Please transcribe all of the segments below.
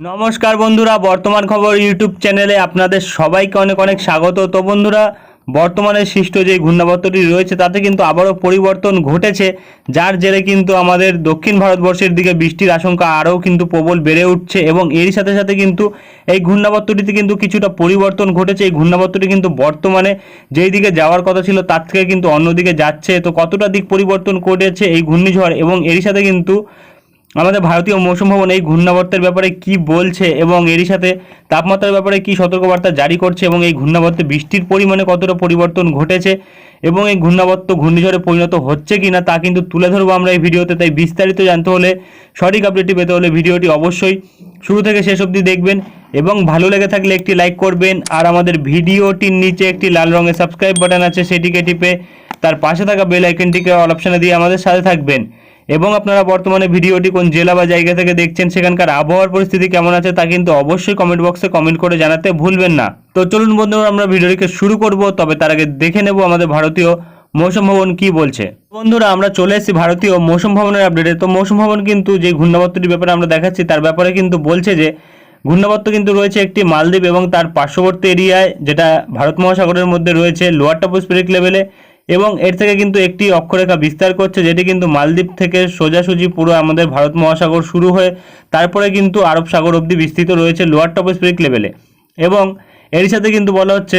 নমস্কার বন্ধুরা, বর্তমান খবর ইউটিউব চ্যানেলে আপনাদের সবাইকে অনেক অনেক স্বাগত। তো বন্ধুরা, বর্তমানে সৃষ্ট যে ঘূর্ণাবর্তটি রয়েছে, তাতে কিন্তু আবারও পরিবর্তন ঘটেছে। যার জেরে কিন্তু আমাদের দক্ষিণ ভারতবর্ষের দিকে বৃষ্টির আশঙ্কা আরও কিন্তু প্রবল বেড়ে উঠছে এবং এরই সাথে সাথে কিন্তু এই ঘূর্ণাবর্তটিতে কিন্তু কিছুটা পরিবর্তন ঘটেছে। এই ঘূর্ণাবর্তটি কিন্তু বর্তমানে যেই দিকে যাওয়ার কথা ছিল, তার থেকে কিন্তু অন্যদিকে যাচ্ছে। তো কতটা দিক পরিবর্তন ঘটেছে এই ঘূর্ণিঝড় এবং এরই সাথে কিন্তু আমাদের ভারতীয় মৌসুম ভবন এই ঘূর্ণাবর্তের ব্যাপারে কি বলছে এবং এরই সাথে তাপমাত্রার ব্যাপারে কি সতর্কবার্তা জারি করছে এবং এই ঘূর্ণাবর্তে বৃষ্টির পরিমাণে কতটা পরিবর্তন ঘটেছে এবং এই ঘূর্ণাবর্ত ঘূর্ণিঝড়ে পরিণত হচ্ছে কি না তা কিন্তু তুলে ধরবো আমরা এই ভিডিওতে। তাই বিস্তারিত জানতে হলে সঠিক আপডেটটি পেতে হলে ভিডিওটি অবশ্যই শুরু থেকে শেষ অবধি দেখবেন এবং ভালো লেগে থাকলে একটি লাইক করবেন আর আমাদের ভিডিওটির নিচে একটি লাল রঙের সাবস্ক্রাইব বাটন আছে সেটিকে টিপে তার পাশে থাকা বেল আইকনটিকে অল অপশানে দিয়ে আমাদের সাথে থাকবেন। এবং আপনারা বর্তমানে ভিডিওটি কোন জেলা বা জায়গা থেকে দেখছেন, সেখানকার আবহাওয়ার পরিস্থিতি কেমন আছে তা কিন্তু অবশ্যই কমেন্ট বক্সে কমেন্ট করে জানাতে ভুলবেন না। তো চলুন বন্ধুরা, আমরা ভিডিওটিকে শুরু করব, তবে তার আগে দেখে নেব আমাদের ভারতীয় মৌসুম ভবন কি বলছে। বন্ধুরা, আমরা চলে এসেছি ভারতীয় মৌসুম ভবনের আপডেটে তো মৌসুম ভবন কিন্তু যে ঘূর্ণাবর্তটির ব্যাপারে আমরা দেখাচ্ছি, তার ব্যাপারে কিন্তু বলছে যে, ঘূর্ণাবর্ত কিন্তু রয়েছে একটি মালদ্বীপ এবং তার পার্শ্ববর্তী এরিয়ায়, যেটা ভারত মহাসাগরের মধ্যে রয়েছে লোয়ার টপোস্ফেরিক লেভেলে এবং এর থেকে কিন্তু একটি অক্ষরেখা বিস্তার করছে, যেটি কিন্তু মালদ্বীপ থেকে সোজাসুজি পুরো আমাদের ভারত মহাসাগর শুরু হয়ে তারপরে কিন্তু আরব সাগর অবধি বিস্তৃত রয়েছে লোয়ার টপোস্ফেরিক লেভেলে। এবং এর সাথে কিন্তু বলা হচ্ছে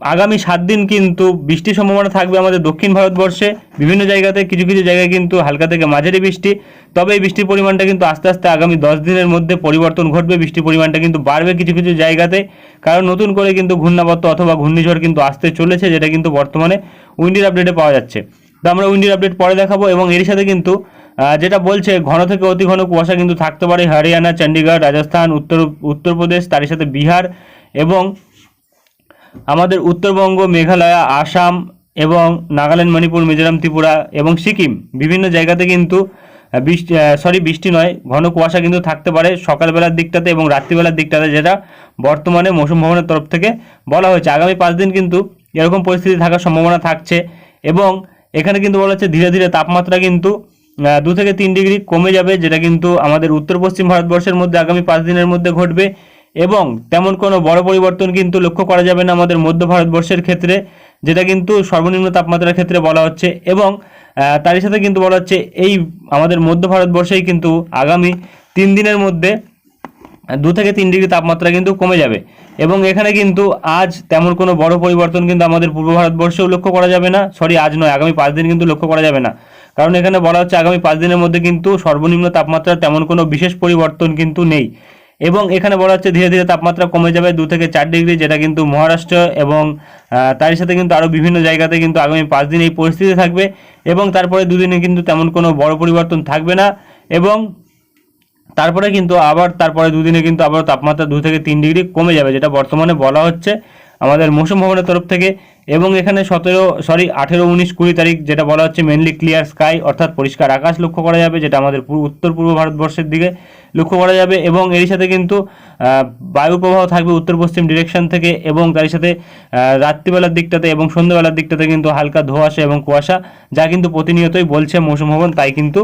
আগামী সাত দিন কিন্তু বৃষ্টির সম্ভাবনা থাকবে আমাদের দক্ষিণ ভারতবর্ষে। বিভিন্ন জায়গাতে, কিছু কিছু জায়গায় কিন্তু হালকা থেকে মাঝারি বৃষ্টি। তবে এই বৃষ্টির পরিমাণটা কিন্তু আস্তে আস্তে আগামী দশ দিনের মধ্যে পরিবর্তন ঘটবে। বৃষ্টির পরিমাণটা কিন্তু বাড়বে কিছু কিছু জায়গাতে। কারণ নতুন করে কিন্তু ঘূর্ণাবর্ত অথবা ঘূর্ণিঝড় কিন্তু আসতে চলেছে, যেটা কিন্তু বর্তমানে উইন্ডির আপডেটে পাওয়া যাচ্ছে। তো আমরা উইন্ডির আপডেট পরে দেখাবো এবং এর সাথে কিন্তু যেটা বলছে, ঘন থেকে অতি ঘন কুয়াশা কিন্তু থাকতে পারে। হরিয়ানা চণ্ডীগড় রাজস্থান, উত্তর, উত্তরপ্রদেশ, তারই সাথে বিহার এবং আমাদের উত্তরবঙ্গ, মেঘালয়, আসাম এবং নাগাল্যান্ড, মণিপুর, মিজোরাম, ত্রিপুরা এবং সিকিম বিভিন্ন জায়গাতে কিন্তু বৃষ্টি সরি বৃষ্টি নয়, ঘন কুয়াশা কিন্তু থাকতে পারে সকালবেলার দিকটাতে এবং রাত্রিবেলার দিকটাতে যেটা বর্তমানে মৌসুম ভবনের তরফ থেকে বলা হয়েছে। আগামী পাঁচ দিন কিন্তু এরকম পরিস্থিতি থাকার সম্ভাবনা থাকছে এবং এখানে কিন্তু বলা হচ্ছে ধীরে ধীরে তাপমাত্রা কিন্তু দু থেকে তিন ডিগ্রি কমে যাবে, যেটা কিন্তু আমাদের উত্তর পশ্চিম ভারতবর্ষের মধ্যে আগামী পাঁচ দিনের মধ্যে ঘটবে। এবং তেমন কোনো বড় পরিবর্তন কিন্তু লক্ষ্য করা যাবে না আমাদের মধ্য ভারতবর্ষের ক্ষেত্রে, যেটা কিন্তু সর্বনিম্ন তাপমাত্রার ক্ষেত্রে বলা হচ্ছে এবং তারই সাথে কিন্তু বলা হচ্ছে এই আমাদের মধ্য ভারতবর্ষেই কিন্তু আগামী তিন দিনের মধ্যে দু থেকে তিন ডিগ্রি তাপমাত্রা কিন্তু কমে যাবে। এবং এখানে কিন্তু আজ তেমন কোনো বড় পরিবর্তন কিন্তু আমাদের পূর্ব ভারতবর্ষেও লক্ষ্য করা যাবে না। সরি, আজ নয়, আগামী পাঁচ দিন কিন্তু লক্ষ্য করা যাবে না। কারণ এখানে বলা হচ্ছে আগামী পাঁচ দিনের মধ্যে কিন্তু সর্বনিম্ন তাপমাত্রা তেমন কোনো বিশেষ পরিবর্তন কিন্তু নেই। এবং এখানে বলা হচ্ছে ধীরে ধীরে তাপমাত্রা কমে যাবে দু থেকে চার ডিগ্রি, যেটা কিন্তু মহারাষ্ট্র এবং তার সাথে কিন্তু আরও বিভিন্ন জায়গাতে কিন্তু আগামী পাঁচ দিন এই পরিস্থিতি থাকবে এবং তারপরে দুদিনে কিন্তু তেমন কোনো বড় পরিবর্তন থাকবে না এবং তারপরে কিন্তু আবার তারপরে দুদিনে কিন্তু আবার তাপমাত্রা দু থেকে তিন ডিগ্রি কমে যাবে, যেটা বর্তমানে বলা হচ্ছে আমাদের মৌসুম ভবনের তরফ থেকে এবং এখানে সতেরো সরি আঠেরো, উনিশ, কুড়ি তারিখ যেটা বলা হচ্ছে মেনলি ক্লিয়ার স্কাই অর্থাৎ পরিষ্কার আকাশ লক্ষ্য করা যাবে, যেটা আমাদের উত্তর পূর্ব ভারতবর্ষের দিকে। লক্ষ্য করা যাবে এবং এর সাথে কিন্তু বায়ু প্রবাহ থাকবে উত্তর পশ্চিম ডিরেকশন থেকে এবং তার সাথে রাত্রিবেলার দিকটাতে এবং সন্ধ্যাবেলার দিকটাতে কিন্তু হালকা ধোঁয়াশা এবং কুয়াশা, যা কিন্তু প্রতিনিয়তই বলছে মৌসুম ভবন, তাই কিন্তু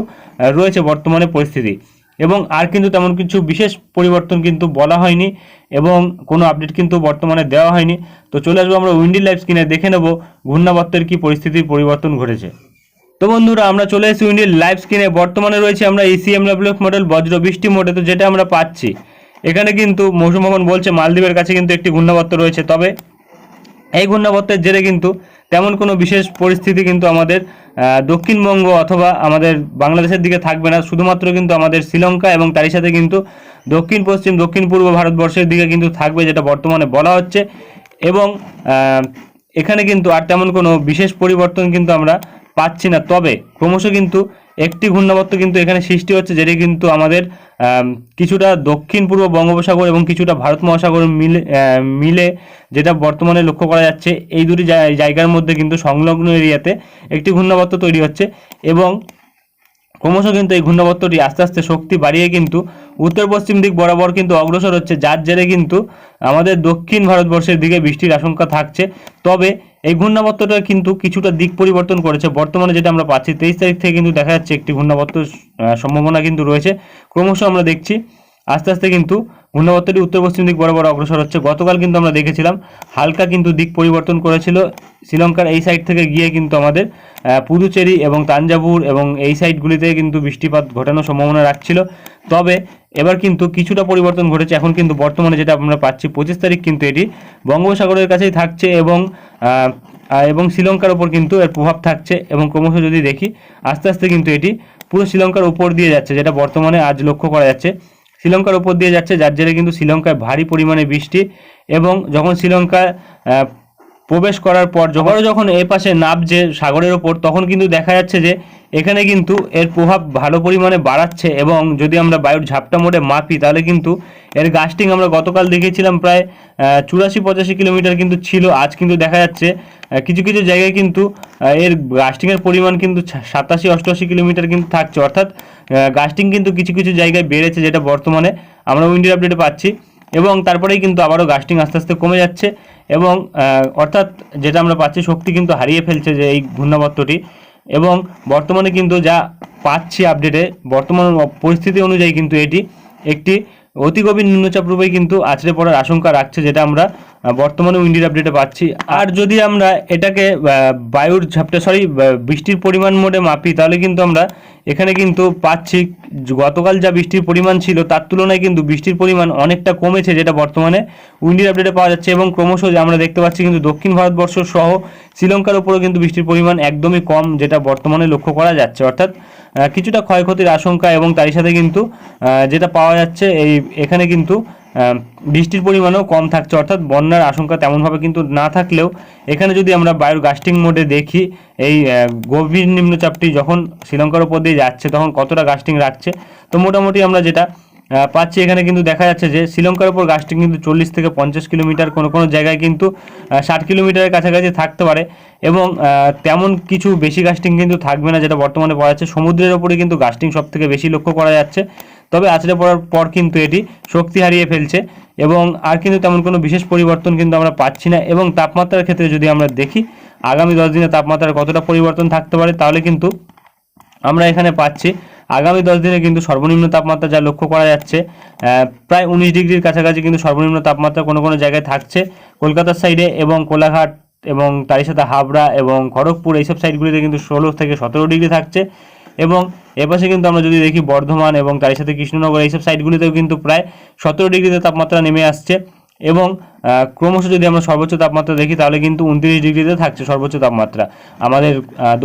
রয়েছে বর্তমানে পরিস্থিতি। এবং আর কিন্তু তেমন কিছু বিশেষ পরিবর্তন কিন্তু বলা হয়নি এবং কোনো আপডেট কিন্তু বর্তমানে দেওয়া হয়নি। তো চলে আসব আমরা উইন্ডি লাইভ স্ক্রিনে দেখে নেব ঘূর্ণাবর্তের কি পরিস্থিতির পরিবর্তন ঘটেছে। তো বন্ধুরা, আমরা চলে এসেছি উইন্ডির লাইভ স্ক্রিনে বর্তমানে রয়েছে আমরা এসিএম ডাব্লিউএফ মডেল বজ্র বৃষ্টি মোডে তো যেটা আমরা পাচ্ছি, এখানে কিন্তু মৌসুম ভবন বলছে, মালদ্বীপের কাছে কিন্তু একটি ঘূর্ণাবর্ত রয়েছে। তবে এই ঘূর্ণাবর্তের জেরে কিন্তু তেমন কোনো বিশেষ পরিস্থিতি কিন্তু আমাদের দক্ষিণবঙ্গ অথবা আমাদের বাংলাদেশের দিকে থাকবে না। শুধুমাত্র কিন্তু আমাদের শ্রীলঙ্কা এবং তারই সাথে কিন্তু দক্ষিণ, পশ্চিম, দক্ষিণ, পূর্ব ভারতবর্ষের দিকে কিন্তু থাকবে, যেটা বর্তমানে বলা হচ্ছে। এবং এখানে কিন্তু আর তেমন কোনো বিশেষ পরিবর্তন কিন্তু আমরা পাচ্ছি না। তবে ক্রমশ কিন্তু একটি ঘূর্ণাবর্ত কিন্তু এখানে সৃষ্টি হচ্ছে, যেটি কিন্তু আমাদের কিছুটা দক্ষিণ পূর্ব বঙ্গোপসাগর এবং কিছুটা ভারত মহাসাগর মিলে মিলে যেটা বর্তমানে লক্ষ্য করা যাচ্ছে, এই দুটি জায়- জায়গার মধ্যে কিন্তু সংলগ্ন এরিয়াতে একটি ঘূর্ণাবর্ত তৈরি হচ্ছে এবং ক্রমশ কিন্তু এই ঘূর্ণাবর্তটি আস্তে আস্তে শক্তি বাড়িয়ে কিন্তু উত্তর পশ্চিম দিক বরাবর কিন্তু অগ্রসর হচ্ছে, যার জেরে কিন্তু আমাদের দক্ষিণ ভারতবর্ষের দিকে বৃষ্টির আশঙ্কা থাকছে। তবে এই ঘূর্ণাবর্তটা কিন্তু কিছুটা দিক পরিবর্তন করেছে। বর্তমানে যেটা আমরা পাচ্ছি, তেইশ তারিখ থেকে কিন্তু দেখা যাচ্ছে একটি ঘূর্ণাবর্ত সম্ভাবনা কিন্তু রয়েছে। ক্রমশ আমরা দেখছি, আস্তে আস্তে কিন্তু ঘূর্ণাবর্তটি উত্তর পশ্চিম দিক বরাবর অগ্রসর হচ্ছে। গতকাল কিন্তু আমরা দেখেছিলাম, হালকা কিন্তু দিক পরিবর্তন করেছিল। শ্রীলঙ্কার এই সাইড থেকে গিয়ে কিন্তু আমাদের পুদুচেরি এবং তাঞ্জাভুর এবং এই সাইডগুলিতে কিন্তু বৃষ্টিপাত ঘটানোর সম্ভাবনা রাখছিল। তবে এবার কিন্তু কিছুটা পরিবর্তন ঘটেছে। এখন কিন্তু বর্তমানে যেটা আমরা পাচ্ছি পঁচিশ তারিখ কিন্তু এটি বঙ্গোপসাগরের কাছেই থাকছে এবং এবং শ্রীলঙ্কার ওপর কিন্তু এর প্রভাব থাকছে এবং ক্রমশ যদি দেখি আস্তে আস্তে কিন্তু এটি পুরো শ্রীলঙ্কার উপর দিয়ে যাচ্ছে যেটা বর্তমানে আজ লক্ষ্য করা যাচ্ছে। শ্রীলঙ্কার উপর দিয়ে যাচ্ছে যার জেরে কিন্তু শ্রীলঙ্কায় ভারী পরিমাণে বৃষ্টি এবং যখন শ্রীলঙ্কায় আহ, প্রবেশ করার পর যখন যখন এ পাশে নামছে সাগরের ওপর, তখন কিন্তু দেখা যাচ্ছে যে এখানে কিন্তু এর প্রভাব ভালো পরিমাণে বাড়াচ্ছে এবং যদি আমরা বায়ুর ঝাপটা মোড়ে মাপি, তাহলে কিন্তু এর গাস্টিং আমরা গতকাল দেখেছিলাম প্রায় চুরাশি পঁচাশি কিলোমিটার কিন্তু ছিল। আজ কিন্তু দেখা যাচ্ছে কিছু কিছু জায়গায় কিন্তু এর গাস্টিংয়ের পরিমাণ কিন্তু সাতাশি, অষ্টআশি কিলোমিটার কিন্তু থাকছে। অর্থাৎ গাস্টিং কিন্তু কিছু কিছু জায়গায় বেড়েছে, যেটা বর্তমানে আমরা উইন্ডি আপডেটে পাচ্ছি। এবং তারপরেই কিন্তু আবারও গাস্টিং আস্তে আস্তে কমে যাচ্ছে এবং অর্থাৎ যেটা আমরা পাচ্ছি শক্তি কিন্তু হারিয়ে ফেলছে যে এই ঘূর্ণাবর্তটি এবং বর্তমানে কিন্তু যা পাচ্ছি আপডেটে বর্তমান পরিস্থিতি অনুযায়ী কিন্তু এটি একটি অতি গভীর নিম্নচাপ রূপেই কিন্তু আছড়ে পড়ার আশঙ্কা রাখছে যেটা আমরা বর্তমানে উইন্ডির আপডেটে পাচ্ছি। আর যদি আমরা এটাকে বায়ুর ঝাপটা সরি বৃষ্টির পরিমাণ মোডে মাপি, তাহলে কিন্তু আমরা এখানে কিন্তু পাচ্ছি, গতকাল যা বৃষ্টির পরিমাণ ছিল, তার তুলনায় কিন্তু বৃষ্টির পরিমাণ অনেকটা কমেছে, যেটা বর্তমানে উইন্ডির আপডেটে পাওয়া যাচ্ছে। এবং ক্রমশ যে আমরা দেখতে পাচ্ছি কিন্তু দক্ষিণ ভারতবর্ষ সহ শ্রীলঙ্কার উপরেও কিন্তু বৃষ্টির পরিমাণ একদমই কম, যেটা বর্তমানে লক্ষ্য করা যাচ্ছে। অর্থাৎ কিছুটা ক্ষয়ক্ষতির আশঙ্কা এবং তারই সাথে কিন্তু যেটা পাওয়া যাচ্ছে, এই, এখানে কিন্তু বৃষ্টির পরিমাণও কম থাকছে, অর্থাৎ বন্যার আশঙ্কা তেমনভাবে কিন্তু না থাকলেও এখানে যদি আমরা বায়ুর গাস্টিং মোডে দেখি, এই গভীর নিম্নচাপটি যখন শ্রীলঙ্কার উপর দিয়ে যাচ্ছে, তখন কতটা গাস্টিং রাখছে? তো মোটামুটি আমরা যেটা পাচ্ছি এখানে কিন্তু দেখা যাচ্ছে যে শ্রীলঙ্কার উপর গাছটি কিন্তু চল্লিশ থেকে পঞ্চাশ কিলোমিটার কোনো কোনো জায়গায় কিন্তু ষাট কিলোমিটারের কাছাকাছি থাকতে পারে এবং তেমন কিছু বেশি গাস্টিং কিন্তু থাকবে না যেটা বর্তমানে পাওয়া যাচ্ছে। সমুদ্রের ওপরে কিন্তু গাস্টিং সব থেকে বেশি লক্ষ্য করা যাচ্ছে। তবে আছড়ে পড়ার পর কিন্তু এটি শক্তি হারিয়ে ফেলছে এবং আর কিন্তু তেমন কোনো বিশেষ পরিবর্তন কিন্তু আমরা পাচ্ছি না এবং তাপমাত্রার ক্ষেত্রে যদি আমরা দেখি, আগামী দশ দিনে তাপমাত্রার কতটা পরিবর্তন থাকতে পারে তাহলে কিন্তু আমরা এখানে পাচ্ছি, আগামী দশ দিনে কিন্তু সর্বনিম্ন তাপমাত্রা যা লক্ষ্য করা যাচ্ছে প্রায় উনিশ ডিগ্রির কাছাকাছি কিন্তু সর্বনিম্ন তাপমাত্রা কোনো কোনো জায়গায় থাকছে। কলকাতার সাইডে এবং কোলাঘাট এবং তারই সাথে হাবড়া এবং খড়গপুর এইসব সাইডগুলিতে কিন্তু ষোলো থেকে সতেরো ডিগ্রি থাকছে। এবং এপাশে কিন্তু আমরা যদি দেখি বর্ধমান এবং তারই সাথে কৃষ্ণনগর, এইসব সাইডগুলিতেও কিন্তু প্রায় সতেরো ডিগ্রিতে তাপমাত্রা নেমে আসছে এবং ক্রমশ যদি আমরা সর্বোচ্চ তাপমাত্রা দেখি তাহলে কিন্তু উনত্রিশ ডিগ্রিতে থাকছে সর্বোচ্চ তাপমাত্রা। আমাদের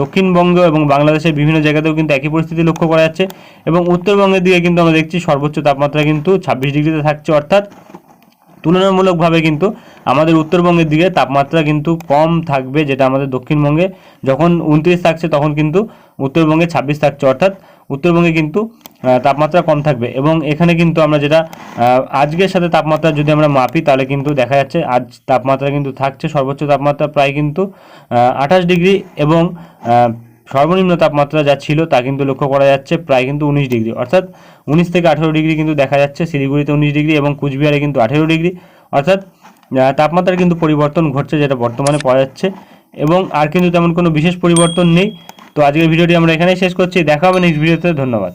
দক্ষিণবঙ্গ এবং বাংলাদেশের বিভিন্ন জায়গাতেও কিন্তু একই পরিস্থিতি লক্ষ্য করা যাচ্ছে এবং উত্তরবঙ্গের দিকে কিন্তু আমরা দেখছি সর্বোচ্চ তাপমাত্রা কিন্তু ছাব্বিশ ডিগ্রিতে থাকছে অর্থাৎ তুলনামূলকভাবে কিন্তু আমাদের উত্তরবঙ্গের দিকে তাপমাত্রা কিন্তু কম থাকবে যেটা আমাদের দক্ষিণবঙ্গে। যখন উনত্রিশ থাকছে তখন কিন্তু উত্তরবঙ্গে ছাব্বিশ থাকছে, অর্থাৎ উত্তরবঙ্গে কিন্তু তাপমাত্রা কম থাকবে। এবং এখানে কিন্তু আমরা যেটা আজকের সাথে তাপমাত্রা যদি আমরা মাপি, তাহলে কিন্তু দেখা যাচ্ছে আজ তাপমাত্রা কিন্তু থাকছে, সর্বোচ্চ তাপমাত্রা প্রায় কিন্তু আঠাশ ডিগ্রি এবং সর্বনিম্ন তাপমাত্রা যা ছিল তা কিন্তু লক্ষ্য করা যাচ্ছে প্রায় কিন্তু উনিশ ডিগ্রি। অর্থাৎ উনিশ থেকে আঠেরো ডিগ্রি কিন্তু দেখা যাচ্ছে, শিলিগুড়িতে উনিশ ডিগ্রি এবং কুচবিহারে কিন্তু আঠেরো ডিগ্রি। অর্থাৎ তাপমাত্রার কিন্তু পরিবর্তন ঘটছে যেটা বর্তমানে পাওয়া যাচ্ছে। এবং আর কিন্তু তেমন কোনো বিশেষ পরিবর্তন নেই। তো আজকের ভিডিওটি আমরা এখানেই শেষ করছি। দেখা হবে নেক্সট ভিডিওতে ধন্যবাদ।